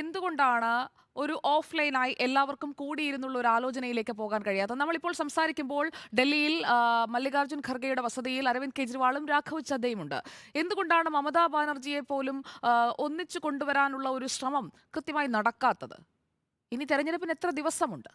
എന്തുകൊണ്ടാണ് ഒരു ഓഫ്ലൈനായി എല്ലാവർക്കും കൂടിയിരുന്നുള്ള ഒരു ആലോചനയിലേക്ക് പോകാൻ കഴിയാത്തത്? നമ്മളിപ്പോൾ സംസാരിക്കുമ്പോൾ ഡൽഹിയിൽ മല്ലികാർജുൻ ഖർഗെയുടെ വസതിയിൽ അരവിന്ദ് കെജ്രിവാളും രാഘവ് ചദ്ദയും ഉണ്ട്. എന്തുകൊണ്ടാണ് മമതാ ബാനർജിയെ പോലും ഒന്നിച്ചു കൊണ്ടുവരാനുള്ള ഒരു ശ്രമം കൃത്യമായി നടക്കാത്തത്? ഇനി തെരഞ്ഞെടുപ്പിന് എത്ര ദിവസമുണ്ട്?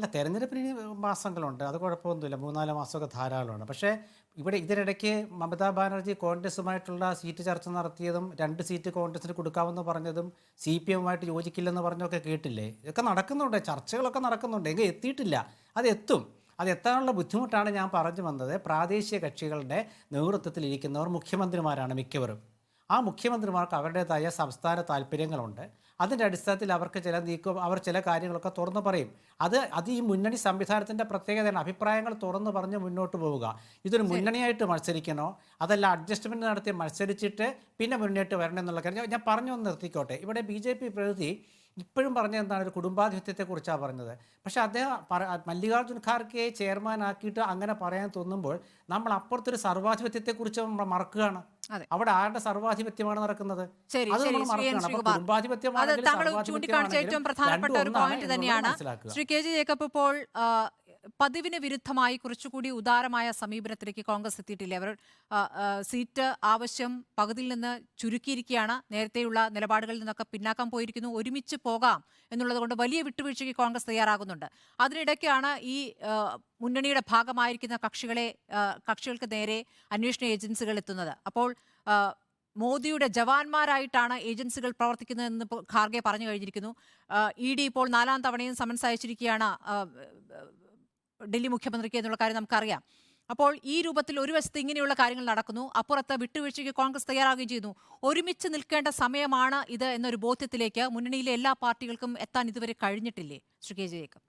അല്ല തെരഞ്ഞെടുപ്പിന് ഇനി മാസങ്ങളുണ്ട്. അത് കുഴപ്പമൊന്നുമില്ല. മൂന്നാൽ മാസമൊക്കെ ധാരാളമാണ്. പക്ഷേ ഇവിടെ ഇതിനിടയ്ക്ക് മമതാ ബാനർജി കോൺഗ്രസുമായിട്ടുള്ള സീറ്റ് ചർച്ച നടത്തിയതും രണ്ട് സീറ്റ് കോൺഗ്രസിന് കൊടുക്കാമെന്ന് പറഞ്ഞതും സി പി എമ്മുമായിട്ട് യോജിക്കില്ലെന്ന് പറഞ്ഞൊക്കെ കേട്ടില്ലേ? ഇതൊക്കെ നടക്കുന്നുണ്ട്. ചർച്ചകളൊക്കെ നടക്കുന്നുണ്ട്. എങ്കിൽ എത്തിയിട്ടില്ല. അത് എത്തും. അത് എത്താനുള്ള ബുദ്ധിമുട്ടാണ് ഞാൻ പറഞ്ഞു വന്നത്. പ്രാദേശിക കക്ഷികളുടെ നേതൃത്വത്തിലിരിക്കുന്നവർ മുഖ്യമന്ത്രിമാരാണ് മിക്കവരും. ആ മുഖ്യമന്ത്രിമാർക്ക് അവരുടേതായ സംസ്ഥാന താല്പര്യങ്ങളുണ്ട്. അതിന്റെ അടിസ്ഥാനത്തിൽ അവർക്ക് ചില നീക്കം അവർ ചില കാര്യങ്ങളൊക്കെ തുറന്നു പറയും. അത് അത് ഈ മുന്നണി സംവിധാനത്തിന്റെ പ്രത്യേകതയാണ്. അഭിപ്രായങ്ങൾ തുറന്നു പറഞ്ഞ് മുന്നോട്ട് പോവുക. ഇതൊരു മുന്നണിയായിട്ട് മത്സരിക്കണോ? അതല്ല അഡ്ജസ്റ്റ്മെന്റ് നടത്തി മത്സരിച്ചിട്ട് പിന്നെ മുന്നോട്ട് വരണം എന്നുള്ള കാര്യം. ഞാൻ- പറഞ്ഞു ഒന്ന് നിർത്തിക്കോട്ടെ. ഇവിടെ ബി ജെ പി പ്രതിനിധി ഇപ്പോഴും പറഞ്ഞ എന്താണ്? ഒരു കുടുംബാധിപത്യത്തെക്കുറിച്ചാണ് പറഞ്ഞത്. പക്ഷേ അദ്ദേഹം പറ മല്ലികാർജുൻ ഖാർഗെയെ ചെയർമാനാക്കിയിട്ട് അങ്ങനെ പറയാൻ തോന്നുമ്പോൾ നമ്മൾ അപ്പുറത്തൊരു സർവാധിപത്യത്തെക്കുറിച്ച് നമ്മൾ മറക്കുകയാണ്. അവിടെ ആരുടെ സർവാധിപത്യമാണ് നടക്കുന്നത്? താങ്കൾ ചൂണ്ടിക്കാണിച്ച ഏറ്റവും പ്രധാനപ്പെട്ട ഒരു പോയിന്റ് തന്നെയാണ്. ശ്രീ കെ ജി ജേക്കബ് ഇപ്പോൾ പതിവിന് വിരുദ്ധമായി കുറച്ചുകൂടി ഉദാരമായ സമീപനത്തിലേക്ക് കോൺഗ്രസ് എത്തിയിട്ടില്ല? അവർ സീറ്റ് ആവശ്യം പകുതിയിൽ നിന്ന് ചുരുക്കിയിരിക്കുകയാണ്. നേരത്തെയുള്ള നിലപാടുകളിൽ നിന്നൊക്കെ പിന്നാക്കം പോയിരിക്കുന്നു. ഒരുമിച്ച് പോകാം എന്നുള്ളത് കൊണ്ട് വലിയ വിട്ടുവീഴ്ചയ്ക്ക് കോൺഗ്രസ് തയ്യാറാകുന്നുണ്ട്. അതിനിടയ്ക്കാണ് ഈ മുന്നണിയുടെ ഭാഗമായിരിക്കുന്ന കക്ഷികളെ കക്ഷികൾക്ക് നേരെ അന്വേഷണ ഏജൻസികൾ എത്തുന്നത്. അപ്പോൾ മോദിയുടെ ജവാന്മാരായിട്ടാണ് ഏജൻസികൾ പ്രവർത്തിക്കുന്നതെന്ന് ഖാർഗെ പറഞ്ഞു കഴിഞ്ഞിരിക്കുന്നു. ഇ ഡി ഇപ്പോൾ നാലാം തവണയും സമൻസ് അയച്ചിരിക്കുകയാണ്. ഡൽഹി മുഖ്യമന്ത്രിക്ക് എന്നുള്ള കാര്യം നമുക്കറിയാം. അപ്പോൾ ഈ രൂപത്തിൽ ഒരു വശത്ത് ഇങ്ങനെയുള്ള കാര്യങ്ങൾ നടക്കുന്നു അപ്പുറത്ത് വിട്ടുവീഴ്ചയ്ക്ക് കോൺഗ്രസ് തയ്യാറാകുകയും ചെയ്യുന്നു. ഒരുമിച്ച് നിൽക്കേണ്ട സമയമാണ് ഇത് എന്നൊരു ബോധ്യത്തിലേക്ക് മുന്നണിയിലെ എല്ലാ പാർട്ടികൾക്കും എത്താൻ ഇതുവരെ കഴിഞ്ഞിട്ടില്ലേ? ശ്രീ കെ ജയേക്കബ്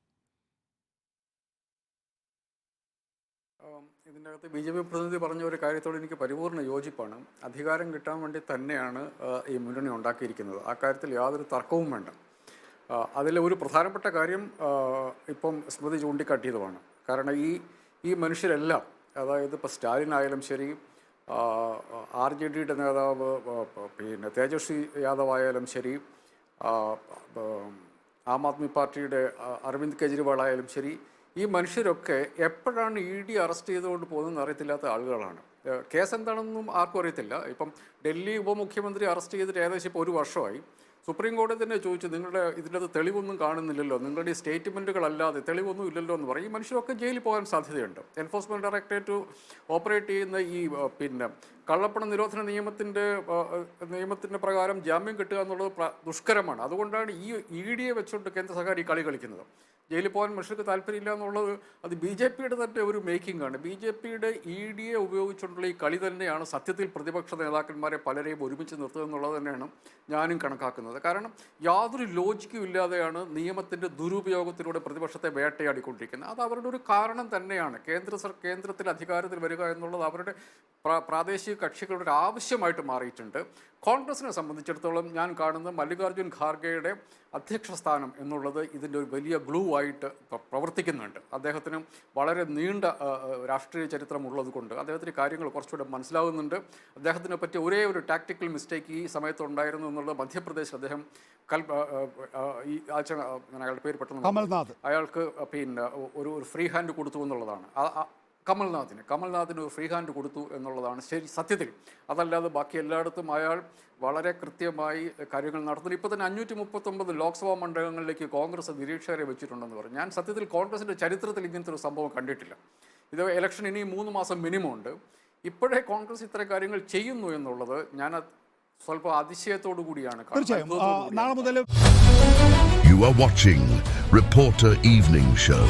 ഇതിനകത്ത് ബി ജെ പി പ്രതിനിധി പറഞ്ഞ ഒരു കാര്യത്തോട് എനിക്ക് പരിപൂർണ യോജിപ്പാണ്. അധികാരം കിട്ടാൻ വേണ്ടി തന്നെയാണ് ഈ മുന്നണി ഉണ്ടാക്കിയിരിക്കുന്നത്. ആ കാര്യത്തിൽ യാതൊരു തർക്കവും വേണ്ട. അതിൽ ഒരു പ്രധാനപ്പെട്ട കാര്യം ഇപ്പം സ്മൃതി ചൂണ്ടിക്കാട്ടിയതുമാണ്. കാരണം ഈ ഈ മനുഷ്യരെല്ലാം അതായത് ഇപ്പോൾ സ്റ്റാലിൻ ആയാലും ശരി ആർ ജെ ഡിയുടെ നേതാവ് പിന്നെ തേജസ്വി യാദവ് ആയാലും ശരി ആ, ആദ്മി പാർട്ടിയുടെ അരവിന്ദ് കെജ്രിവാൾ ആയാലും ശരി ഈ മനുഷ്യരൊക്കെ എപ്പോഴാണ് ഇ ഡി അറസ്റ്റ് ചെയ്തുകൊണ്ട് പോകുന്നതെന്ന് അറിയത്തില്ലാത്ത ആളുകളാണ്. കേസ് എന്താണെന്നും ആർക്കും അറിയത്തില്ല. ഇപ്പം ഡൽഹി ഉപമുഖ്യമന്ത്രി അറസ്റ്റ് ചെയ്തിട്ട് ഏകദേശം ഇപ്പോൾ ഒരു വർഷമായി. സുപ്രീം കോടതി തന്നെ ചോദിച്ചു നിങ്ങളുടെ ഇതിന്റെ തെളിവൊന്നും കാണുന്നില്ലല്ലോ. നിങ്ങളുടെ സ്റ്റേറ്റ്മെന്റുകളല്ലാതെ തെളിവൊന്നും ഇല്ലല്ലോ എന്ന് പറയും. ഈ മനുഷ്യരൊക്കെ ജയിലിൽ പോകാൻ സാധ്യതയുണ്ട്. എൻഫോഴ്സ്മെന്റ് ഡയറക്ടറേറ്റ് ഓപ്പറേറ്റ് ചെയ്യുന്ന ഈ പിന്നെ കള്ളപ്പണ നിരോധന നിയമത്തിന്റെ നിയമത്തിന്റെ പ്രകാരം ജാമ്യം കിട്ടുക എന്നുള്ളത് ദുഷ്കരമാണ്. അതുകൊണ്ടാണ് ഈ ഇ ഡിയെ വെച്ചുകൊണ്ട് കേന്ദ്ര സർക്കാർ ഈ കളി കളിക്കുന്നത്. ജയിലിൽ പോകാൻ മനുഷ്യർക്ക് താല്പര്യമില്ല എന്നുള്ളത് അത് ബി ജെ പിയുടെ തന്നെ ഒരു മേക്കിംഗ് ആണ് ബി ജെ പിയുടെ ഇ ഡിയെ ഉപയോഗിച്ചുകൊണ്ടുള്ള ഈ കളി തന്നെയാണ് സത്യത്തിൽ പ്രതിപക്ഷ നേതാക്കന്മാരെ പലരെയും ഒരുമിച്ച് നിർത്തുക എന്നുള്ളത് തന്നെയാണ് ഞാനും കണക്കാക്കുന്നത്. കാരണം യാതൊരു ലോജിക്കും ഇല്ലാതെയാണ് നിയമത്തിന്റെ ദുരുപയോഗത്തിലൂടെ പ്രതിപക്ഷത്തെ വേട്ടയാടിക്കൊണ്ടിരിക്കുന്നത്. അത് അവരുടെ ഒരു കാരണം തന്നെയാണ്. കേന്ദ്ര സർ കേന്ദ്രത്തിൽ അധികാരത്തിൽ വരിക എന്നുള്ളത് അവരുടെ പ്രാദേശിക കക്ഷികളുടെ ആവശ്യമായിട്ട് മാറിയിട്ടുണ്ട്. കോൺഗ്രസിനെ സംബന്ധിച്ചിടത്തോളം ഞാൻ കാണുന്ന മല്ലികാർജുൻ ഖാർഗെയുടെ അധ്യക്ഷ സ്ഥാനം എന്നുള്ളത് ഇതിന്റെ ഒരു വലിയ ഗ്ലൂ ആയിട്ട് പ്ര- പ്രവർത്തിക്കുന്നുണ്ട്. അദ്ദേഹത്തിന് വളരെ നീണ്ട രാഷ്ട്രീയ ചരിത്രമുള്ളത് കൊണ്ട് അദ്ദേഹത്തിന് കാര്യങ്ങൾ കുറച്ചുകൂടെ മനസ്സിലാവുന്നുണ്ട്. അദ്ദേഹത്തിനെ പറ്റി ഒരേ ഒരു ടാക്ടിക്കൽ മിസ്റ്റേക്ക് ഈ സമയത്ത് ഉണ്ടായിരുന്നു എന്നുള്ളത് മധ്യപ്രദേശ് അദ്ദേഹം കൽ ഈ ആഴ്ച അയാളുടെ പേര് പെട്ടെന്ന് അയാൾക്ക് പിന്നെ ഒരു ഒരു ഫ്രീ ഹാൻഡ് കൊടുത്തു എന്നുള്ളതാണ്. കമൽനാഥിന്. കമൽനാഥിന് ഒരു ഫ്രീ ഹാൻഡ് കൊടുത്തു എന്നുള്ളതാണ് ശരി സത്യത്തിൽ. അതല്ലാതെ ബാക്കി എല്ലായിടത്തും അയാൾ വളരെ കൃത്യമായി കാര്യങ്ങൾ നടത്തുന്നു. ഇപ്പോൾ തന്നെ അഞ്ഞൂറ്റി മുപ്പത്തൊമ്പത് ലോക്സഭാ മണ്ഡലങ്ങളിലേക്ക് കോൺഗ്രസ് നിരീക്ഷകരെ വെച്ചിട്ടുണ്ടെന്ന് പറഞ്ഞു. ഞാൻ സത്യത്തിൽ കോൺഗ്രസിന്റെ ചരിത്രത്തിൽ ഇങ്ങനത്തെ ഒരു സംഭവം കണ്ടിട്ടില്ല. ഇത് ഇലക്ഷൻ ഇനി മൂന്ന് മാസം മിനിമം ഉണ്ട്. ഇപ്പോഴേ കോൺഗ്രസ് ഇത്തരം കാര്യങ്ങൾ ചെയ്യുന്നു എന്നുള്ളത് ഞാൻ സ്വല്പം അതിശയത്തോടു കൂടിയാണ് കാണുന്നത്. തീർച്ചയായും. നാളെ മുതൽ You are watching Reporter Evening Show.